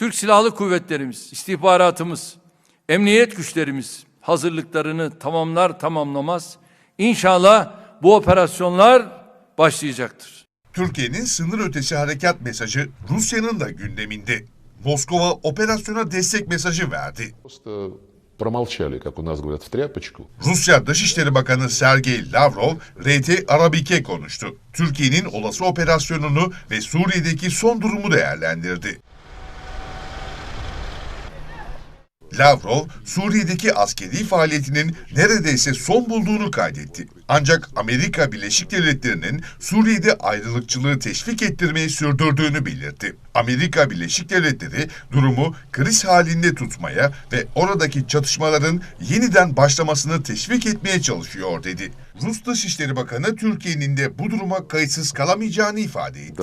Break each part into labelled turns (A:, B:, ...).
A: Türk Silahlı Kuvvetlerimiz, istihbaratımız, emniyet güçlerimiz hazırlıklarını tamamlar tamamlamaz. İnşallah bu operasyonlar başlayacaktır.
B: Türkiye'nin sınır ötesi harekat mesajı Rusya'nın da gündeminde. Moskova operasyona destek mesajı verdi. Rusya Dışişleri Bakanı Sergey Lavrov, RT Arabik'e konuştu. Türkiye'nin olası operasyonunu ve Suriye'deki son durumu değerlendirdi. Lavrov, Suriye'deki askeri faaliyetinin neredeyse son bulduğunu kaydetti. Ancak Amerika Birleşik Devletleri'nin Suriye'de ayrılıkçılığı teşvik ettirmeyi sürdürdüğünü belirtti. Amerika Birleşik Devletleri durumu kriz halinde tutmaya ve oradaki çatışmaların yeniden başlamasını teşvik etmeye çalışıyor dedi. Rus Dışişleri Bakanı Türkiye'nin de bu duruma kayıtsız kalamayacağını ifade etti.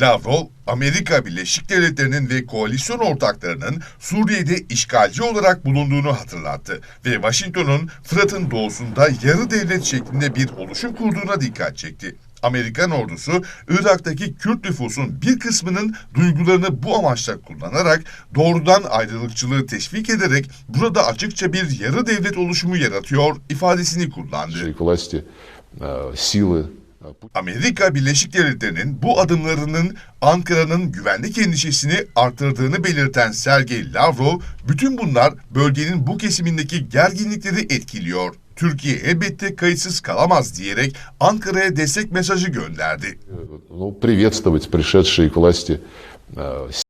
B: Lavrov, Amerika Birleşik Devletleri'nin ve koalisyon ortaklarının Suriye'de işgalci olarak bulunduğunu hatırlattı ve Washington Washington'un Fırat'ın doğusunda yarı devlet şeklinde bir oluşum kurduğuna dikkat çekti. Amerikan ordusu Irak'taki Kürt nüfusun bir kısmının duygularını bu amaçla kullanarak doğrudan ayrılıkçılığı teşvik ederek burada açıkça bir yarı devlet oluşumu yaratıyor ifadesini kullandı.
C: К власти э, силы э, Путина.
B: Amerika Birleşik Devletleri'nin bu adımlarının Ankara'nın güvenlik endişesini artırdığını belirten Sergey Lavrov, bütün bunlar bölgenin bu kesimindeki gerginlikleri etkiliyor. Türkiye elbette kayıtsız kalamaz diyerek Ankara'ya destek mesajı gönderdi.